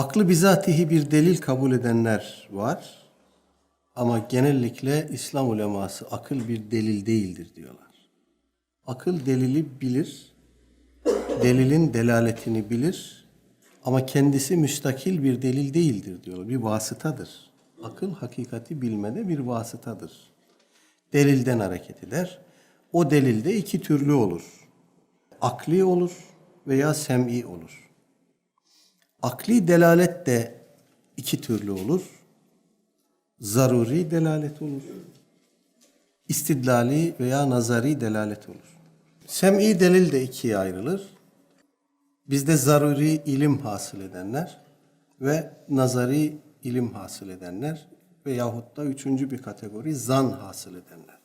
Aklı bizatihi bir delil kabul edenler var. Ama genellikle İslam uleması akıl bir delil değildir diyorlar. Akıl delili bilir, delilin delaletini bilir ama kendisi müstakil bir delil değildir diyorlar. Bir vasıtadır. Akıl hakikati bilmede bir vasıtadır. Delilden hareket eder. O delilde iki türlü olur. Akli olur veya sem'i olur. Akli delalet de iki türlü olur. Zaruri delalet olur. İstidlali veya nazari delalet olur. Sem'i delil de ikiye ayrılır. Bizde zaruri ilim hasıl edenler ve nazari ilim hasıl edenler veyahut da üçüncü bir kategori zan hasıl edenler.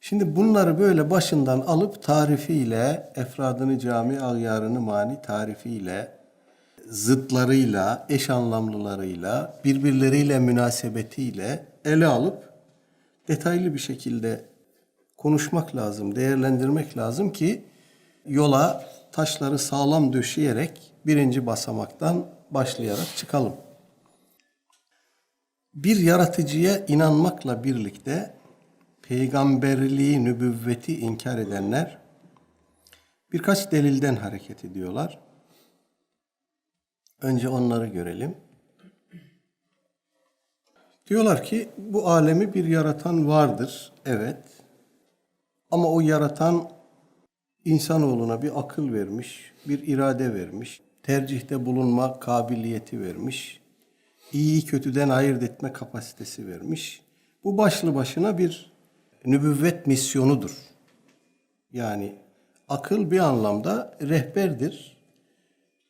Şimdi bunları böyle başından alıp tarifiyle, efradını cami, agyarını mani tarifiyle, zıtlarıyla, eş anlamlılarıyla, birbirleriyle münasebetiyle ele alıp detaylı bir şekilde konuşmak lazım, değerlendirmek lazım ki yola taşları sağlam döşeyerek birinci basamaktan başlayarak çıkalım. Bir yaratıcıya inanmakla birlikte peygamberliği, nübüvveti inkar edenler birkaç delilden hareket ediyorlar. Önce onları görelim. Diyorlar ki bu alemi bir yaratan vardır. Evet. Ama o yaratan insanoğluna bir akıl vermiş, bir irade vermiş, tercihte bulunma kabiliyeti vermiş, iyiyi kötüden ayırt etme kapasitesi vermiş. Bu başlı başına bir nübüvvet misyonudur. Yani akıl bir anlamda rehberdir.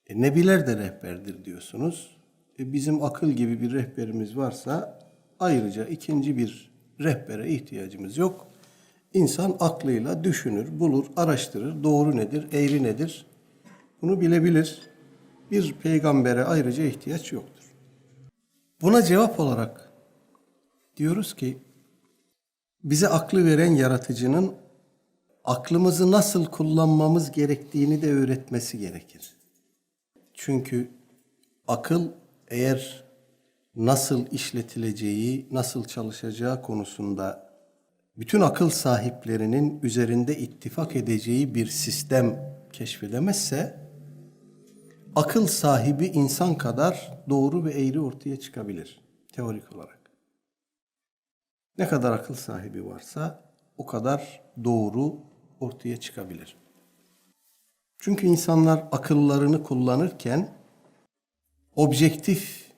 E, nebiler de rehberdir diyorsunuz. E, bizim akıl gibi bir rehberimiz varsa ayrıca ikinci bir rehbere ihtiyacımız yok. İnsan aklıyla düşünür, bulur, araştırır. Doğru nedir, eğri nedir? Bunu bilebilir. Bir peygambere ayrıca ihtiyaç yoktur. Buna cevap olarak diyoruz ki bize aklı veren yaratıcının aklımızı nasıl kullanmamız gerektiğini de öğretmesi gerekir. Çünkü akıl eğer nasıl işletileceği, nasıl çalışacağı konusunda bütün akıl sahiplerinin üzerinde ittifak edeceği bir sistem keşfedemezse akıl sahibi insan kadar doğru ve eğri ortaya çıkabilir teorik olarak. Ne kadar akıl sahibi varsa o kadar doğru ortaya çıkabilir. Çünkü insanlar akıllarını kullanırken objektif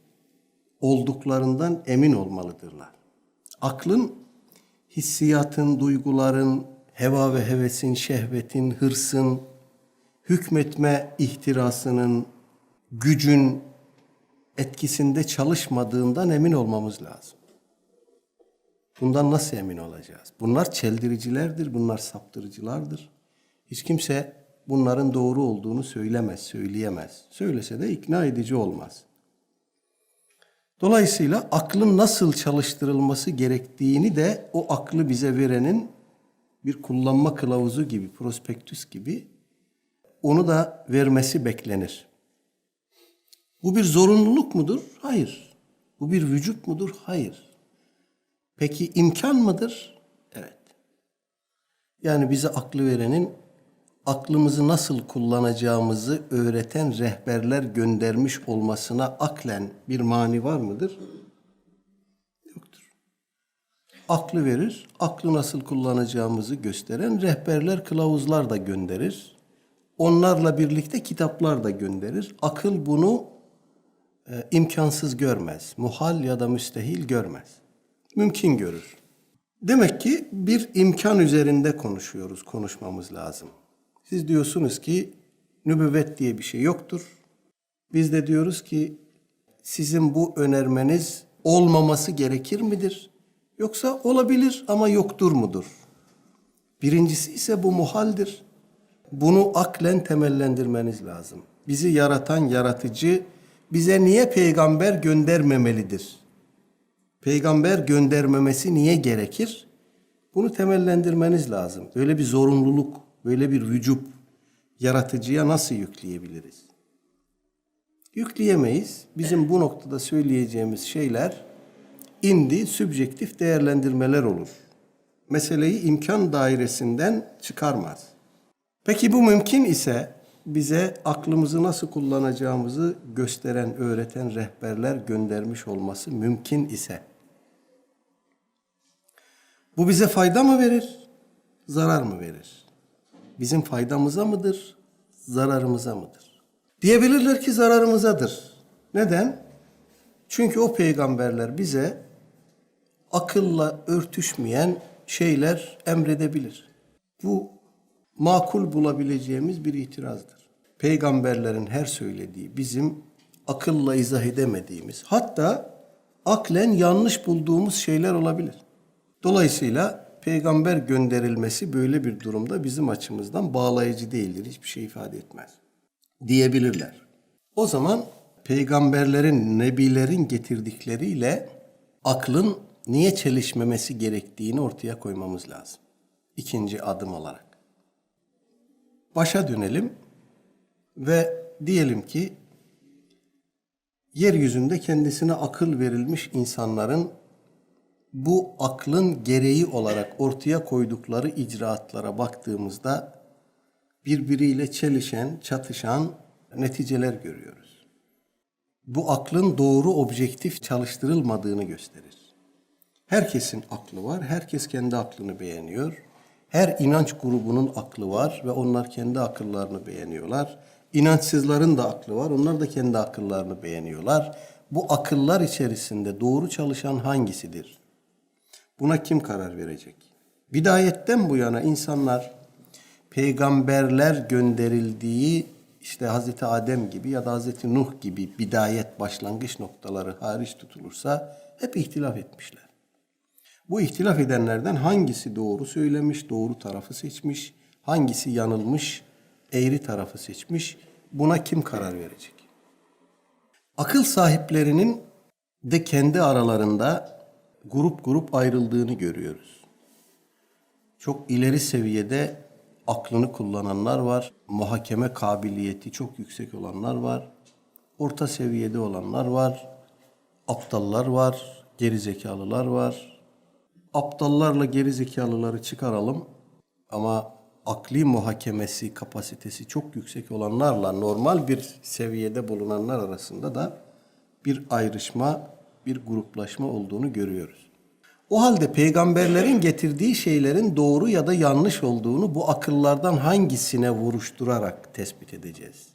olduklarından emin olmalıdırlar. Aklın hissiyatın, duyguların, heva ve hevesin, şehvetin, hırsın, hükmetme ihtirasının, gücün etkisinde çalışmadığından emin olmamız lazım. Bundan nasıl emin olacağız? Bunlar çeldiricilerdir, bunlar saptırıcılardır. Hiç kimse bunların doğru olduğunu söylemez, söyleyemez. Söylese de ikna edici olmaz. Dolayısıyla aklın nasıl çalıştırılması gerektiğini de o aklı bize verenin bir kullanma kılavuzu gibi, prospektüs gibi onu da vermesi beklenir. Bu bir zorunluluk mudur? Hayır. Bu bir vücut mudur? Hayır. Peki imkan mıdır? Evet. Yani bize aklı verenin aklımızı nasıl kullanacağımızı öğreten rehberler göndermiş olmasına aklen bir mani var mıdır? Yoktur. Aklı verir, aklı nasıl kullanacağımızı gösteren rehberler, kılavuzlar da gönderir. Onlarla birlikte kitaplar da gönderir. Akıl bunu e, imkansız görmez. Muhal ya da müstehil görmez. Mümkün görür. Demek ki bir imkan üzerinde konuşuyoruz, konuşmamız lazım. Siz diyorsunuz ki nübüvvet diye bir şey yoktur. Biz de diyoruz ki sizin bu önermeniz olmaması gerekir midir? Yoksa olabilir ama yoktur mudur? Birincisi ise bu muhaldir. Bunu aklen temellendirmeniz lazım. Bizi yaratan yaratıcı bize niye peygamber göndermemelidir? Peygamber göndermemesi niye gerekir? Bunu temellendirmeniz lazım. Böyle bir zorunluluk, böyle bir vücut yaratıcıya nasıl yükleyebiliriz? Yükleyemeyiz. Bizim bu noktada söyleyeceğimiz şeyler indi sübjektif değerlendirmeler olur. Meseleyi imkan dairesinden çıkarmaz. Peki bu mümkün ise bize aklımızı nasıl kullanacağımızı gösteren, öğreten rehberler göndermiş olması mümkün ise bu bize fayda mı verir, zarar mı verir? Bizim faydamıza mıdır, zararımıza mıdır? Diyebilirler ki zararımızadır. Neden? Çünkü o peygamberler bize akılla örtüşmeyen şeyler emredebilir. Bu makul bulabileceğimiz bir itirazdır. Peygamberlerin her söylediği bizim akılla izah edemediğimiz, hatta aklen yanlış bulduğumuz şeyler olabilir. Dolayısıyla peygamber gönderilmesi böyle bir durumda bizim açımızdan bağlayıcı değildir, hiçbir şey ifade etmez diyebilirler. O zaman peygamberlerin, nebilerin getirdikleriyle aklın niye çelişmemesi gerektiğini ortaya koymamız lazım. İkinci adım olarak. Başa dönelim ve diyelim ki yeryüzünde kendisine akıl verilmiş insanların bu aklın gereği olarak ortaya koydukları icraatlara baktığımızda birbiriyle çelişen, çatışan neticeler görüyoruz. Bu aklın doğru objektif çalıştırılmadığını gösterir. Herkesin aklı var, herkes kendi aklını beğeniyor. Her inanç grubunun aklı var ve onlar kendi akıllarını beğeniyorlar. İnançsızların da aklı var, onlar da kendi akıllarını beğeniyorlar. Bu akıllar içerisinde doğru çalışan hangisidir? Buna kim karar verecek? Bidayetten bu yana insanlar peygamberler gönderildiği işte Hazreti Adem gibi ya da Hazreti Nuh gibi bidayet başlangıç noktaları hariç tutulursa hep ihtilaf etmişler. Bu ihtilaf edenlerden hangisi doğru söylemiş, doğru tarafı seçmiş, hangisi yanılmış, eğri tarafı seçmiş, buna kim karar verecek? Akıl sahiplerinin de kendi aralarında grup grup ayrıldığını görüyoruz. Çok ileri seviyede aklını kullananlar var. Muhakeme kabiliyeti çok yüksek olanlar var. Orta seviyede olanlar var. Aptallar var. Gerizekalılar var. Aptallarla gerizekalıları çıkaralım. Ama akli muhakemesi kapasitesi çok yüksek olanlarla normal bir seviyede bulunanlar arasında da bir ayrışma, bir gruplaşma olduğunu görüyoruz. O halde peygamberlerin getirdiği şeylerin doğru ya da yanlış olduğunu bu akıllardan hangisine vuruşturarak tespit edeceğiz?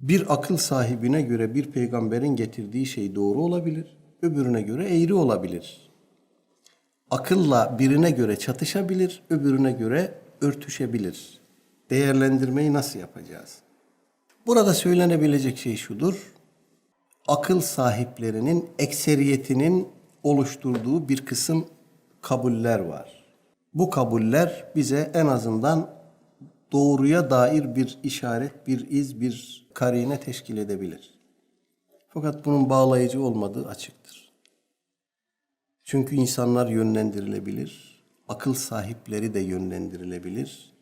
Bir akıl sahibine göre bir peygamberin getirdiği şey doğru olabilir, öbürüne göre eğri olabilir. Akılla birine göre çatışabilir, öbürüne göre örtüşebilir. Değerlendirmeyi nasıl yapacağız? Burada söylenebilecek şey şudur. Akıl sahiplerinin ekseriyetinin oluşturduğu bir kısım kabuller var. Bu kabuller bize en azından doğruya dair bir işaret, bir iz, bir karine teşkil edebilir. Fakat bunun bağlayıcı olmadığı açıktır. Çünkü insanlar yönlendirilebilir, akıl sahipleri de yönlendirilebilir.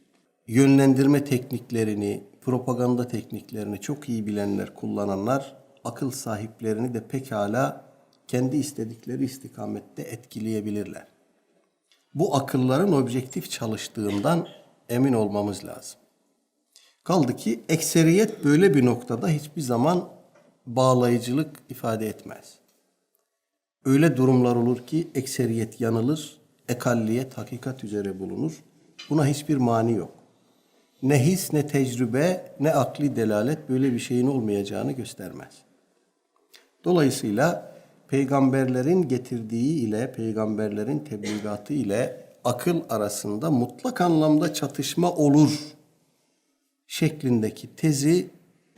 Yönlendirme tekniklerini, propaganda tekniklerini çok iyi bilenler, kullananlar akıl sahiplerini de pekala kendi istedikleri istikamette etkileyebilirler. Bu akılların objektif çalıştığından emin olmamız lazım. Kaldı ki ekseriyet böyle bir noktada hiçbir zaman bağlayıcılık ifade etmez. Öyle durumlar olur ki ekseriyet yanılır, ekalliyet hakikat üzere bulunur. Buna hiçbir mani yok. Ne his, ne tecrübe, ne akli delalet böyle bir şeyin olmayacağını göstermez. Dolayısıyla peygamberlerin getirdiği ile peygamberlerin tebligatı ile akıl arasında mutlak anlamda çatışma olur şeklindeki tezi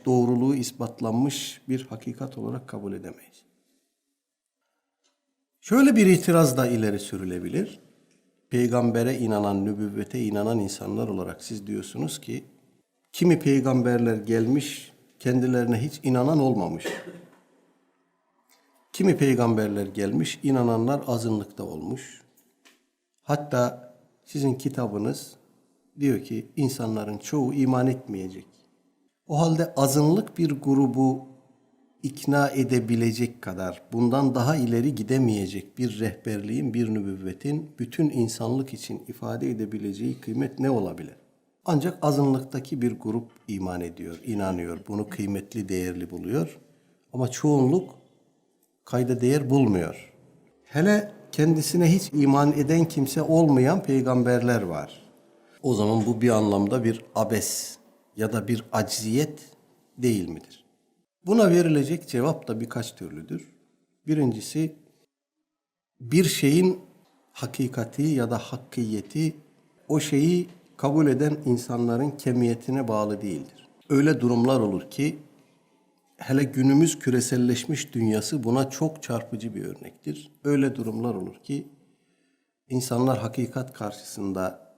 doğruluğu ispatlanmış bir hakikat olarak kabul edemeyiz. Şöyle bir itiraz da ileri sürülebilir. Peygambere inanan, nübüvvete inanan insanlar olarak siz diyorsunuz ki kimi peygamberler gelmiş kendilerine hiç inanan olmamış. Kimi peygamberler gelmiş, inananlar azınlıkta olmuş. Hatta sizin kitabınız diyor ki insanların çoğu iman etmeyecek. O halde azınlık bir grubu ikna edebilecek kadar, bundan daha ileri gidemeyecek bir rehberliğin, bir nübüvvetin bütün insanlık için ifade edebileceği kıymet ne olabilir? Ancak azınlıktaki bir grup iman ediyor, inanıyor, bunu kıymetli, değerli buluyor. Ama çoğunluk kayda değer bulmuyor. Hele kendisine hiç iman eden kimse olmayan peygamberler var. O zaman bu bir anlamda bir abes ya da bir acziyet değil midir? Buna verilecek cevap da birkaç türlüdür. Birincisi bir şeyin hakikati ya da hakkiyeti o şeyi kabul eden insanların kemiyetine bağlı değildir. Öyle durumlar olur ki hele günümüz küreselleşmiş dünyası buna çok çarpıcı bir örnektir. Öyle durumlar olur ki insanlar hakikat karşısında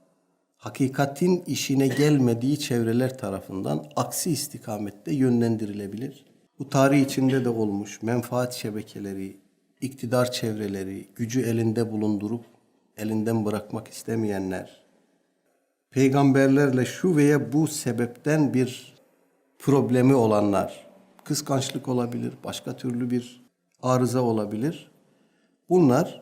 hakikatin işine gelmediği çevreler tarafından aksi istikamette yönlendirilebilir. Bu tarih içinde de olmuş menfaat şebekeleri, iktidar çevreleri, gücü elinde bulundurup elinden bırakmak istemeyenler, peygamberlerle şu veya bu sebepten bir problemi olanlar, kıskançlık olabilir, başka türlü bir arıza olabilir. Bunlar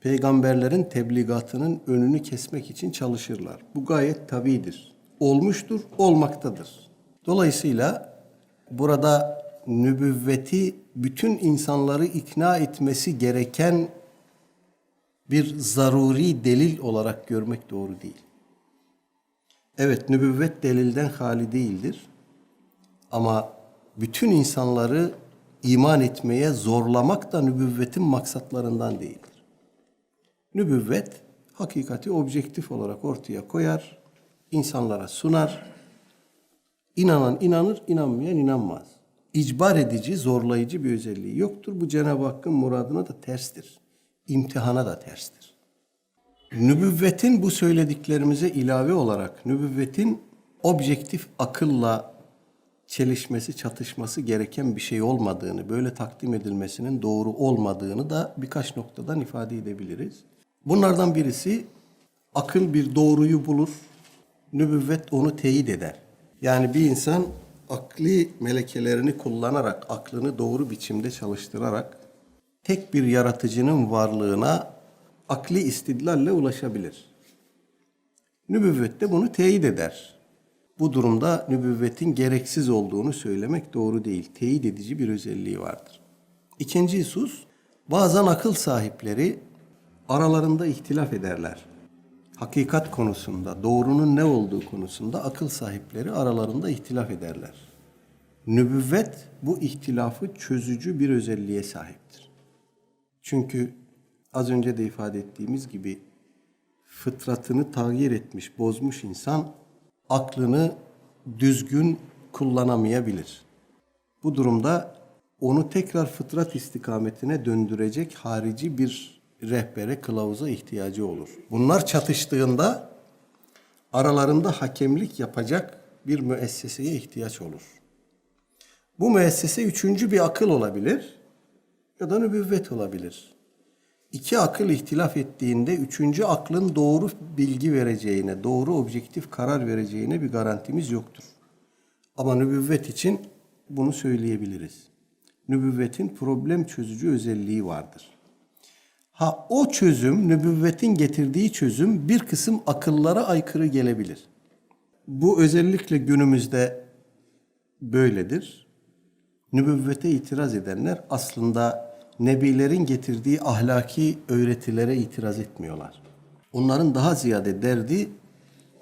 peygamberlerin tebligatının önünü kesmek için çalışırlar. Bu gayet tabidir. Olmuştur, olmaktadır. Dolayısıyla burada nübüvveti bütün insanları ikna etmesi gereken bir zaruri delil olarak görmek doğru değil. Evet nübüvvet delilden hali değildir. Ama bütün insanları iman etmeye zorlamak da nübüvvetin maksatlarından değildir. Nübüvvet hakikati objektif olarak ortaya koyar, insanlara sunar. İnanan inanır, inanmayan inanmaz. İcbar edici, zorlayıcı bir özelliği yoktur. Bu Cenab-ı Hakk'ın muradına da terstir. İmtihana da terstir. Nübüvvetin bu söylediklerimize ilave olarak nübüvvetin objektif akılla çelişmesi, çatışması gereken bir şey olmadığını, böyle takdim edilmesinin doğru olmadığını da birkaç noktadan ifade edebiliriz. Bunlardan birisi akıl bir doğruyu bulur, nübüvvet onu teyit eder. Yani bir insan akli melekelerini kullanarak, aklını doğru biçimde çalıştırarak tek bir yaratıcının varlığına akli istidlalle ulaşabilir. Nübüvvet de bunu teyit eder. Bu durumda nübüvvetin gereksiz olduğunu söylemek doğru değil. Teyit edici bir özelliği vardır. İkinci husus, bazen akıl sahipleri aralarında ihtilaf ederler. Hakikat konusunda, doğrunun ne olduğu konusunda akıl sahipleri aralarında ihtilaf ederler. Nübüvvet bu ihtilafı çözücü bir özelliğe sahiptir. Çünkü az önce de ifade ettiğimiz gibi fıtratını tağyir etmiş, bozmuş insan aklını düzgün kullanamayabilir. Bu durumda onu tekrar fıtrat istikametine döndürecek harici bir rehbere, kılavuza ihtiyacı olur. Bunlar çatıştığında aralarında hakemlik yapacak bir müesseseye ihtiyaç olur. Bu müessese üçüncü bir akıl olabilir ya da nübüvvet olabilir. İki akıl ihtilaf ettiğinde üçüncü aklın doğru bilgi vereceğine, doğru objektif karar vereceğine bir garantimiz yoktur. Ama nübüvvet için bunu söyleyebiliriz. Nübüvvetin problem çözücü özelliği vardır. Ha o çözüm, nübüvvetin getirdiği çözüm bir kısım akıllara aykırı gelebilir. Bu özellikle günümüzde böyledir. Nübüvvete itiraz edenler aslında nebilerin getirdiği ahlaki öğretilere itiraz etmiyorlar. Onların daha ziyade derdi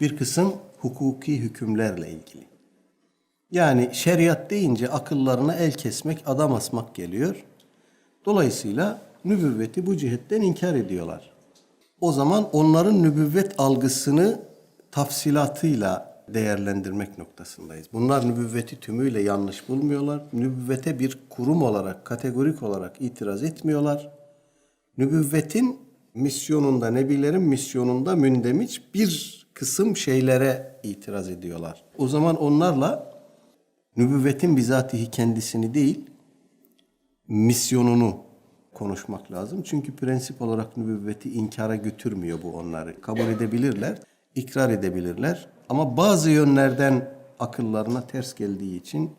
bir kısım hukuki hükümlerle ilgili. Yani şeriat deyince akıllarına el kesmek, adam asmak geliyor. Dolayısıyla nübüvveti bu cihetten inkar ediyorlar. O zaman onların nübüvvet algısını tafsilatıyla değerlendirmek noktasındayız. Bunlar nübüvveti tümüyle yanlış bulmuyorlar. Nübüvvete bir kurum olarak, kategorik olarak itiraz etmiyorlar. Nübüvvetin misyonunda, nebilerin misyonunda mündemiç bir kısım şeylere itiraz ediyorlar. O zaman onlarla nübüvvetin bizatihi kendisini değil, misyonunu konuşmak lazım. Çünkü prensip olarak nübüvveti inkara götürmüyor bu onları. Kabul edebilirler, ikrar edebilirler. Ama bazı yönlerden akıllarına ters geldiği için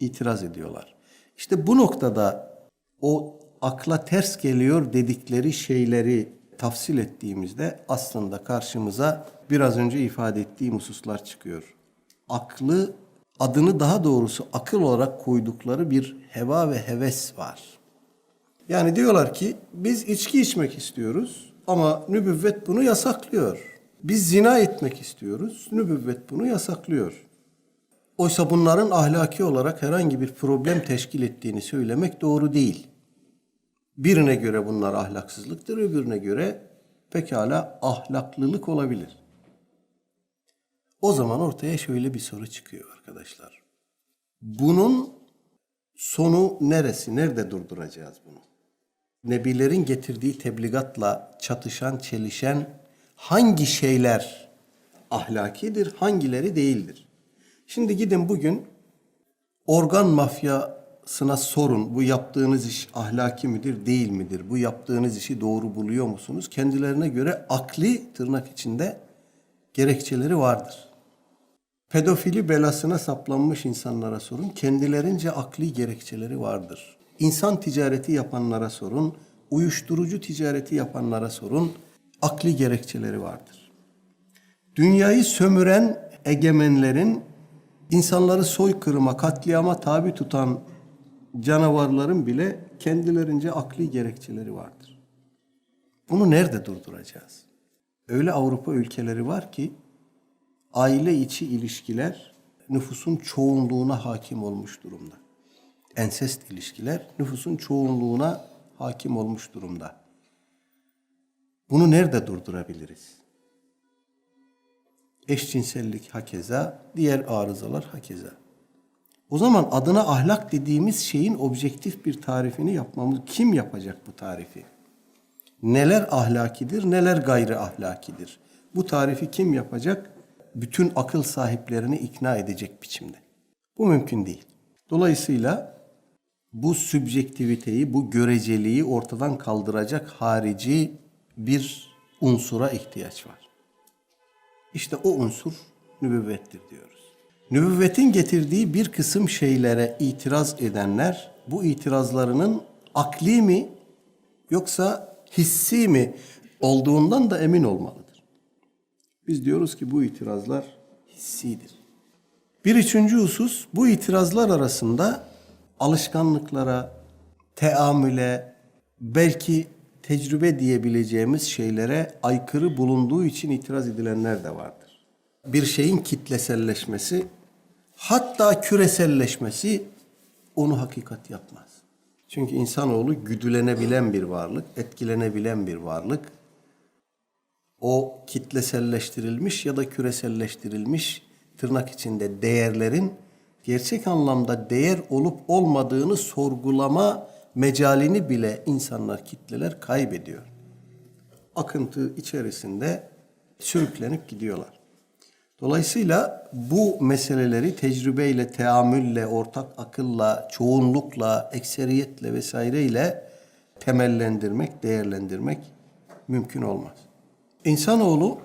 itiraz ediyorlar. İşte bu noktada o akla ters geliyor dedikleri şeyleri tafsil ettiğimizde aslında karşımıza biraz önce ifade ettiğim hususlar çıkıyor. Aklı adını daha doğrusu akıl olarak koydukları bir heva ve heves var. Yani diyorlar ki biz içki içmek istiyoruz ama nübüvvet bunu yasaklıyor. Biz zina etmek istiyoruz. Nübüvvet bunu yasaklıyor. Oysa bunların ahlaki olarak herhangi bir problem teşkil ettiğini söylemek doğru değil. Birine göre bunlar ahlaksızlıktır, öbürüne göre pekala ahlaklılık olabilir. O zaman ortaya şöyle bir soru çıkıyor arkadaşlar. Bunun sonu neresi? Nerede durduracağız bunu? Nebilerin getirdiği tebligatla çatışan, çelişen hangi şeyler ahlakidir, hangileri değildir? Şimdi gidin bugün organ mafyasına sorun. Bu yaptığınız iş ahlaki midir, değil midir? Bu yaptığınız işi doğru buluyor musunuz? Kendilerine göre akli tırnak içinde gerekçeleri vardır. Pedofili belasına saplanmış insanlara sorun. Kendilerince akli gerekçeleri vardır. İnsan ticareti yapanlara sorun. Uyuşturucu ticareti yapanlara sorun. Akli gerekçeleri vardır. Dünyayı sömüren egemenlerin insanları soykırıma, katliama tabi tutan canavarların bile kendilerince akli gerekçeleri vardır. Bunu nerede durduracağız? Öyle Avrupa ülkeleri var ki aile içi ilişkiler nüfusun çoğunluğuna hakim olmuş durumda. Ensest ilişkiler nüfusun çoğunluğuna hakim olmuş durumda. Bunu nerede durdurabiliriz? Eşcinsellik hakeza, diğer arızalar hakeza. O zaman adına ahlak dediğimiz şeyin objektif bir tarifini yapmamız kim yapacak bu tarifi? Neler ahlakidir, neler gayri ahlakidir? Bu tarifi kim yapacak? Bütün akıl sahiplerini ikna edecek biçimde. Bu mümkün değil. Dolayısıyla bu sübjektiviteyi, bu göreceliği ortadan kaldıracak harici bir unsura ihtiyaç var. İşte o unsur nübüvvettir diyoruz. Nübüvvetin getirdiği bir kısım şeylere itiraz edenler bu itirazlarının akli mi yoksa hissi mi olduğundan da emin olmalıdır. Biz diyoruz ki bu itirazlar hissidir. Bir üçüncü husus bu itirazlar arasında alışkanlıklara, teamüle, belki tecrübe diyebileceğimiz şeylere aykırı bulunduğu için itiraz edilenler de vardır. Bir şeyin kitleselleşmesi, hatta küreselleşmesi onu hakikat yapmaz. Çünkü insanoğlu güdülenebilen bir varlık, etkilenebilen bir varlık. O kitleselleştirilmiş ya da küreselleştirilmiş tırnak içinde değerlerin gerçek anlamda değer olup olmadığını sorgulama mecalini bile insanlar, kitleler kaybediyor. Akıntı içerisinde sürüklenip gidiyorlar. Dolayısıyla bu meseleleri tecrübeyle, teamülle, ortak akılla, çoğunlukla, ekseriyetle vesaireyle temellendirmek, değerlendirmek mümkün olmaz. İnsanoğlu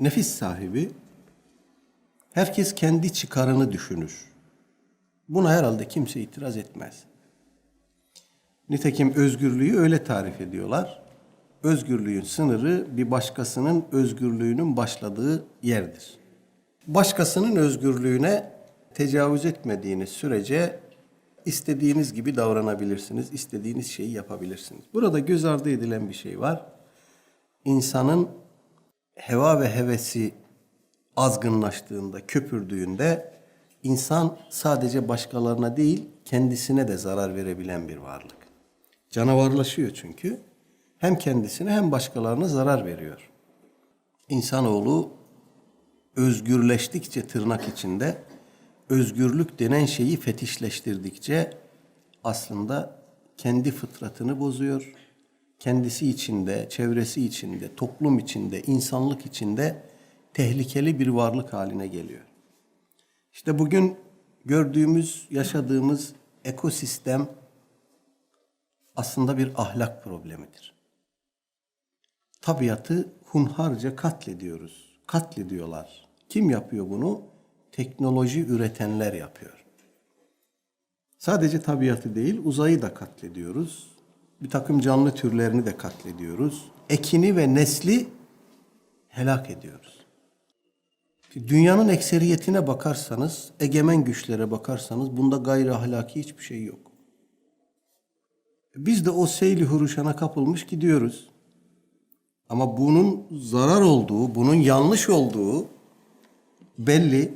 nefis sahibi, herkes kendi çıkarını düşünür. Buna herhalde kimse itiraz etmez. Nitekim özgürlüğü öyle tarif ediyorlar. Özgürlüğün sınırı bir başkasının özgürlüğünün başladığı yerdir. Başkasının özgürlüğüne tecavüz etmediğiniz sürece istediğiniz gibi davranabilirsiniz, istediğiniz şeyi yapabilirsiniz. Burada göz ardı edilen bir şey var. İnsanın heva ve hevesi azgınlaştığında, köpürdüğünde insan sadece başkalarına değil, kendisine de zarar verebilen bir varlık. Canavarlaşıyor çünkü. Hem kendisine hem başkalarına zarar veriyor. İnsanoğlu özgürleştikçe tırnak içinde özgürlük denen şeyi fetişleştirdikçe aslında kendi fıtratını bozuyor. Kendisi içinde, çevresi içinde, toplum içinde, insanlık içinde tehlikeli bir varlık haline geliyor. İşte bugün gördüğümüz, yaşadığımız ekosistem aslında bir ahlak problemidir. Tabiatı hunharca katlediyoruz. Katlediyorlar. Kim yapıyor bunu? teknoloji üretenler yapıyor. Sadece tabiatı değil, uzayı da katlediyoruz. Bir takım canlı türlerini de katlediyoruz. Ekini ve nesli helak ediyoruz. Dünyanın ekseriyetine bakarsanız, egemen güçlere bakarsanız bunda gayri ahlaki hiçbir şey yok. Biz de o seyli huruşana kapılmış gidiyoruz. Ama bunun zarar olduğu, bunun yanlış olduğu belli.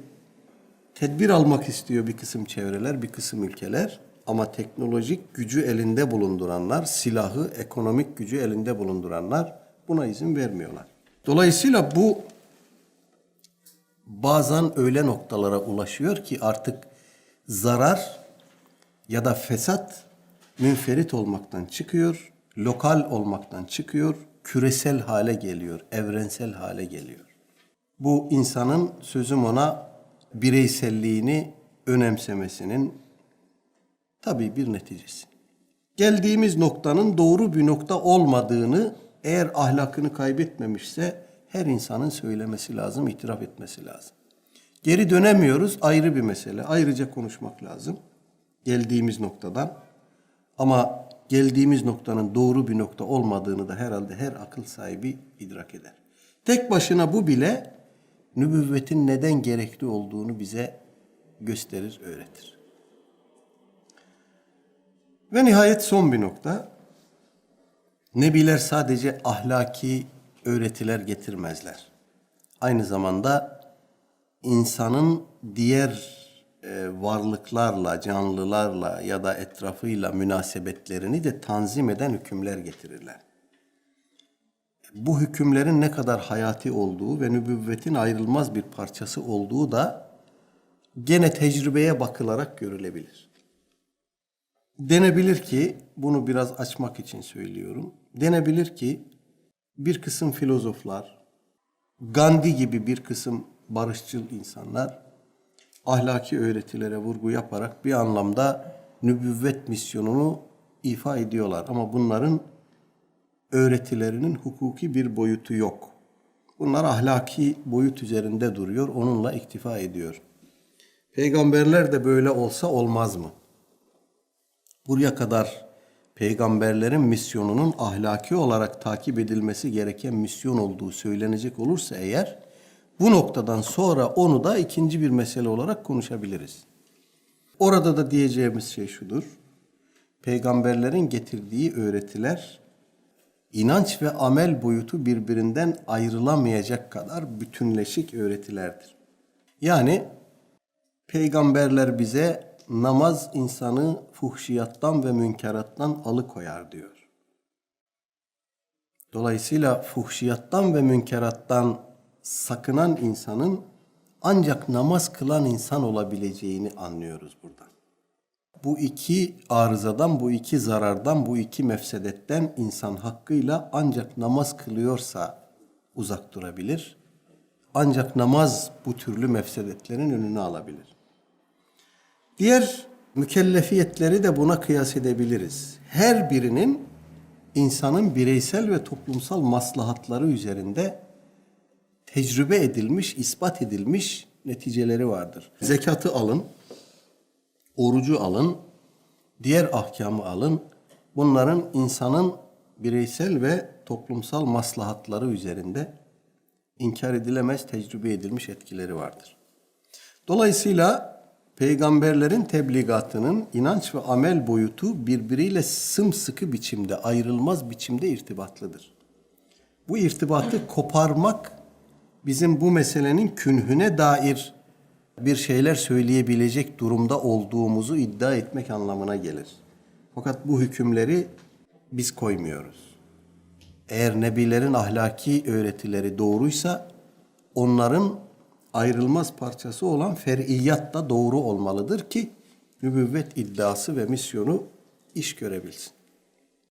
Tedbir almak istiyor bir kısım çevreler, bir kısım ülkeler. Ama teknolojik gücü elinde bulunduranlar, silahı, ekonomik gücü elinde bulunduranlar buna izin vermiyorlar. Dolayısıyla bu bazen öyle noktalara ulaşıyor ki artık zarar ya da fesat münferit olmaktan çıkıyor, lokal olmaktan çıkıyor, küresel hale geliyor, evrensel hale geliyor. Bu insanın sözüm ona bireyselliğini önemsemesinin tabii bir neticesi. Geldiğimiz noktanın doğru bir nokta olmadığını eğer ahlakını kaybetmemişse her insanın söylemesi lazım, itiraf etmesi lazım. Geri dönemiyoruz ayrı bir mesele. Ayrıca konuşmak lazım. Geldiğimiz noktadan. Ama geldiğimiz noktanın doğru bir nokta olmadığını da herhalde her akıl sahibi idrak eder. Tek başına bu bile nübüvvetin neden gerekli olduğunu bize gösterir, öğretir. Ve nihayet son bir nokta. Nebiler sadece ahlaki öğretiler getirmezler. Aynı zamanda insanın diğer varlıklarla, canlılarla ya da etrafıyla münasebetlerini de tanzim eden hükümler getirirler. Bu hükümlerin ne kadar hayati olduğu ve nübüvvetin ayrılmaz bir parçası olduğu da gene tecrübeye bakılarak görülebilir. Denebilir ki, bunu biraz açmak için söylüyorum. Denebilir ki bir kısım filozoflar, Gandhi gibi bir kısım barışçıl insanlar ahlaki öğretilere vurgu yaparak bir anlamda nübüvvet misyonunu ifa ediyorlar. Ama bunların öğretilerinin hukuki bir boyutu yok. Bunlar ahlaki boyut üzerinde duruyor, onunla iktifa ediyor. Peygamberler de böyle olsa olmaz mı? Buraya kadar peygamberlerin misyonunun ahlaki olarak takip edilmesi gereken misyon olduğu söylenecek olursa eğer bu noktadan sonra onu da ikinci bir mesele olarak konuşabiliriz. Orada da diyeceğimiz şey şudur. Peygamberlerin getirdiği öğretiler inanç ve amel boyutu birbirinden ayrılamayacak kadar bütünleşik öğretilerdir. Yani peygamberler bize namaz insanı fuhşiyattan ve münkerattan alıkoyar diyor. Dolayısıyla fuhşiyattan ve münkerattan sakınan insanın ancak namaz kılan insan olabileceğini anlıyoruz buradan. Bu iki arızadan, bu iki zarardan, bu iki mefsedetten insan hakkıyla ancak namaz kılıyorsa uzak durabilir. Ancak namaz bu türlü mefsedetlerin önünü alabilir. Diğer mükellefiyetleri de buna kıyas edebiliriz. Her birinin insanın bireysel ve toplumsal maslahatları üzerinde tecrübe edilmiş, ispat edilmiş neticeleri vardır. Zekatı alın, orucu alın, diğer ahkamı alın. Bunların insanın bireysel ve toplumsal maslahatları üzerinde inkar edilemez tecrübe edilmiş etkileri vardır. Dolayısıyla peygamberlerin tebligatının inanç ve amel boyutu birbiriyle sımsıkı biçimde, ayrılmaz biçimde irtibatlıdır. Bu irtibatı koparmak bizim bu meselenin künhüne dair bir şeyler söyleyebilecek durumda olduğumuzu iddia etmek anlamına gelir. Fakat bu hükümleri biz koymuyoruz. Eğer nebilerin ahlaki öğretileri doğruysa onların ayrılmaz parçası olan fer'iyat da doğru olmalıdır ki nübüvvet iddiası ve misyonu iş görebilsin.